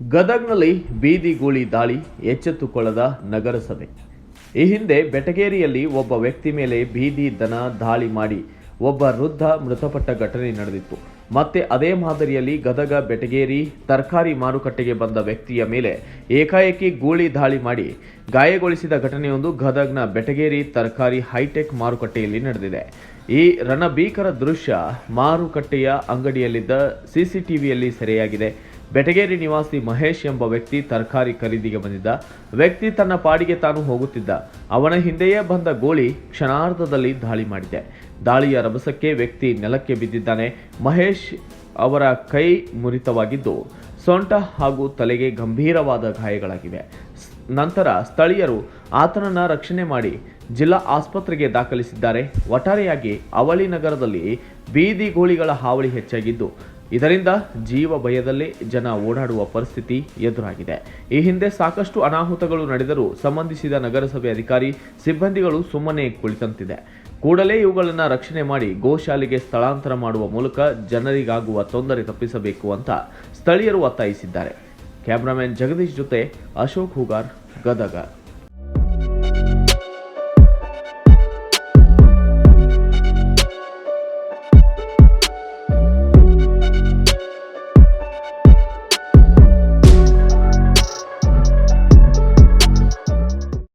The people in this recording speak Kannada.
ಗದಗ್ನಲ್ಲಿ ಬೀದಿ ಗೂಳಿ ದಾಳಿ ಎಚ್ಚೆತ್ತುಕೊಳ್ಳದ ನಗರಸಭೆ. ಈ ಹಿಂದೆ ಬೆಟಗೇರಿಯಲ್ಲಿ ಒಬ್ಬ ವ್ಯಕ್ತಿ ಮೇಲೆ ಬೀದಿ, ದನ ದಾಳಿ ಮಾಡಿ ಒಬ್ಬ ವೃದ್ಧ ಮೃತಪಟ್ಟ ಘಟನೆ ನಡೆದಿತ್ತು. ಮತ್ತೆ ಅದೇ ಮಾದರಿಯಲ್ಲಿ ಗದಗ, ಬೆಟಗೇರಿ ತರಕಾರಿ ಮಾರುಕಟ್ಟೆಗೆ ಬಂದ ವ್ಯಕ್ತಿಯ ಮೇಲೆ ಏಕಾಏಕಿ ಗೂಳಿ ದಾಳಿ ಮಾಡಿ ಗಾಯಗೊಳಿಸಿದ ಘಟನೆಯೊಂದು ಗದಗ್ನ ಬೆಟಗೇರಿ ತರಕಾರಿ ಹೈಟೆಕ್ ಮಾರುಕಟ್ಟೆಯಲ್ಲಿ ನಡೆದಿದೆ. ಈ ರಣಭೀಕರ ದೃಶ್ಯ ಮಾರುಕಟ್ಟೆಯ ಅಂಗಡಿಯಲ್ಲಿದ್ದ ಸಿಸಿಟಿವಿಯಲ್ಲಿ ಸೆರೆಯಾಗಿದೆ. ಬೆಟಗೇರಿ ನಿವಾಸಿ ಮಹೇಶ್ ಎಂಬ ವ್ಯಕ್ತಿ ತರಕಾರಿ ಖರೀದಿಗೆ ಬಂದಿದ್ದ. ವ್ಯಕ್ತಿ ತನ್ನ ಪಾಡಿಗೆ ತಾನು ಹೋಗುತ್ತಿದ್ದ. ಅವನ ಹಿಂದೆಯೇ ಬಂದ ಗೋಳಿ ಕ್ಷಣಾರ್ಧದಲ್ಲಿ ದಾಳಿ ಮಾಡಿದೆ. ದಾಳಿಯ ರಭಸಕ್ಕೆ ವ್ಯಕ್ತಿ ನೆಲಕ್ಕೆ ಬಿದ್ದಿದ್ದಾನೆ. ಮಹೇಶ್ ಅವರ ಕೈ ಮುರಿತವಾಗಿದ್ದು, ಸೊಂಟ ಹಾಗೂ ತಲೆಗೆ ಗಂಭೀರವಾದ ಗಾಯಗಳಾಗಿವೆ. ನಂತರ ಸ್ಥಳೀಯರು ಆತನನ್ನು ರಕ್ಷಣೆ ಮಾಡಿ ಜಿಲ್ಲಾ ಆಸ್ಪತ್ರೆಗೆ ದಾಖಲಿಸಿದ್ದಾರೆ. ಒಟ್ಟಾರೆಯಾಗಿ ಅವಳಿ ನಗರದಲ್ಲಿ ಬೀದಿ ಗೋಳಿಗಳ ಹಾವಳಿ ಹೆಚ್ಚಾಗಿದ್ದು ಇದರಿಂದ ಜೀವ ಭಯದಲ್ಲಿ ಜನ ಓಡಾಡುವ ಪರಿಸ್ಥಿತಿ ಎದುರಾಗಿದೆ. ಈ ಹಿಂದೆ ಸಾಕಷ್ಟು ಅನಾಹುತಗಳು ನಡೆದರೂ ಸಂಬಂಧಿಸಿದ ನಗರಸಭೆ ಅಧಿಕಾರಿ ಸಿಬ್ಬಂದಿಗಳು ಸುಮ್ಮನೆ ಕುಳಿತಂತಿದೆ. ಕೂಡಲೇ ಇವುಗಳನ್ನು ರಕ್ಷಣೆ ಮಾಡಿ ಗೋಶಾಲೆಗೆ ಸ್ಥಳಾಂತರ ಮಾಡುವ ಮೂಲಕ ಜನರಿಗಾಗುವ ತೊಂದರೆ ತಪ್ಪಿಸಬೇಕು ಅಂತ ಸ್ಥಳೀಯರು ಒತ್ತಾಯಿಸಿದ್ದಾರೆ. ಕ್ಯಾಮ್ರಾಮನ್ ಜಗದೀಶ್ ಜೊತೆ ಅಶೋಕ್ ಹುಗಾರ್, ಗದಗ.